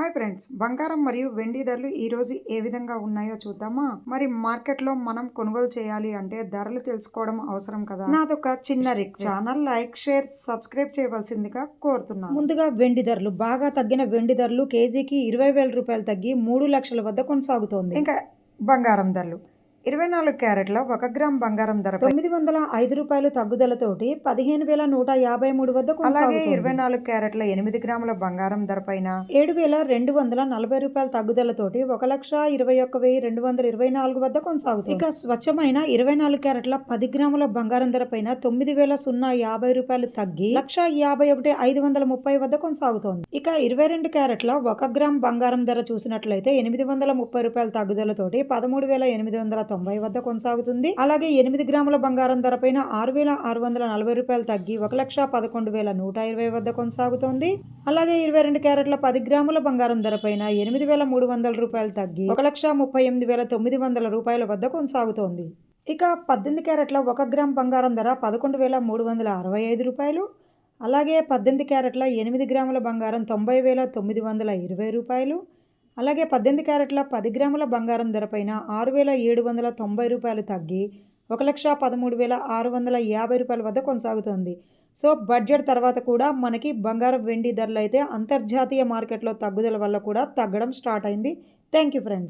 Hi friends బంగారం మరియు వెండి ధరలు ఈ రోజు ఏ విధంగా ఉన్నాయో చూద్దామా? మరి మార్కెట్లో మనం కొనుగోలు చేయాలి అంటే ధరలు తెలుసుకోవడం అవసరం కదా? నాదొక చిన్న రిక్ ఛానల్ లైక్ షేర్ సబ్స్క్రైబ్ చేయవలసిందిగా కోరుతున్నాను. ముందుగా వెండి ధరలు బాగా తగ్గిన వెండి ధరలు కేజీకి ఇరవై వేల రూపాయలు తగ్గి మూడు లక్షల వద్ద కొనసాగుతోంది. ఇంకా బంగారం ధరలు. ఇరవై నాలుగు క్యారెట్ల ఒక గ్రామ్ బంగారం ధర తొమ్మిది వందల ఐదు రూపాయలు తగ్గుదలతోటి పదిహేను వేల నూట యాభై మూడు వద్ద అలాగే ఇరవై నాలుగు క్యారెట్ల ఎనిమిది గ్రాముల బంగారం ధర పైన ఏడు వేల రెండు వందల నలభై రూపాయల తగ్గుదలతోటి ఒక లక్ష ఇరవై ఒక్క వెయ్యి రెండు వందల ఇరవై నాలుగు వద్ద కొనసాగుతుంది. ఇక స్వచ్ఛమైన ఇరవై నాలుగు క్యారెట్ల పది గ్రాముల బంగారం ధర పైన తొమ్మిది వేల సున్నా యాభై రూపాయలు తగ్గి లక్ష యాభై ఒకటి ఐదు వందల ముప్పై వద్ద కొనసాగుతోంది. ఇక ఇరవై రెండు క్యారెట్ల ఒక గ్రామ్ బంగారం ధర చూసినట్లయితే ఎనిమిది వందల ముప్పై రూపాయల తగ్గుదలతోటి పదమూడు వేల ఎనిమిది వందల తొంభై వద్ద కొనసాగుతుంది. అలాగే ఎనిమిది గ్రాముల బంగారం ధర పైన ఆరు వేల ఆరు వందల నలభై రూపాయలు తగ్గి ఒక లక్ష పదకొండు వేల నూట ఇరవై వద్ద కొనసాగుతోంది. అలాగే ఇరవై రెండు క్యారెట్ల పది గ్రాముల బంగారం ధర పైన ఎనిమిది వేల మూడు వందల రూపాయలు తగ్గి ఒక లక్ష ముప్పై ఎనిమిది వేల తొమ్మిది వందల రూపాయల వద్ద కొనసాగుతోంది. ఇక పద్దెనిమిది క్యారెట్ల ఒక గ్రామ్ బంగారం ధర పదకొండు వేల మూడు వందల అరవై ఐదు రూపాయలు. అలాగే పద్దెనిమిది క్యారెట్ల ఎనిమిది గ్రాముల బంగారం తొంభై వేల తొమ్మిది వందల ఇరవై రూపాయలు. అలాగే పద్దెనిమిది క్యారెట్ల పది గ్రాముల బంగారం ధర పైన ఆరు వేల ఏడు వందల తొంభై రూపాయలు తగ్గి ఒక లక్ష పదమూడు వేల ఆరు వందల యాభై రూపాయల వద్ద కొనసాగుతోంది. సో బడ్జెట్ తర్వాత కూడా మనకి బంగారం వెండి ధరలు అయితే అంతర్జాతీయ మార్కెట్లో తగ్గుదల వల్ల కూడా తగ్గడం స్టార్ట్ అయింది. Thank you friends.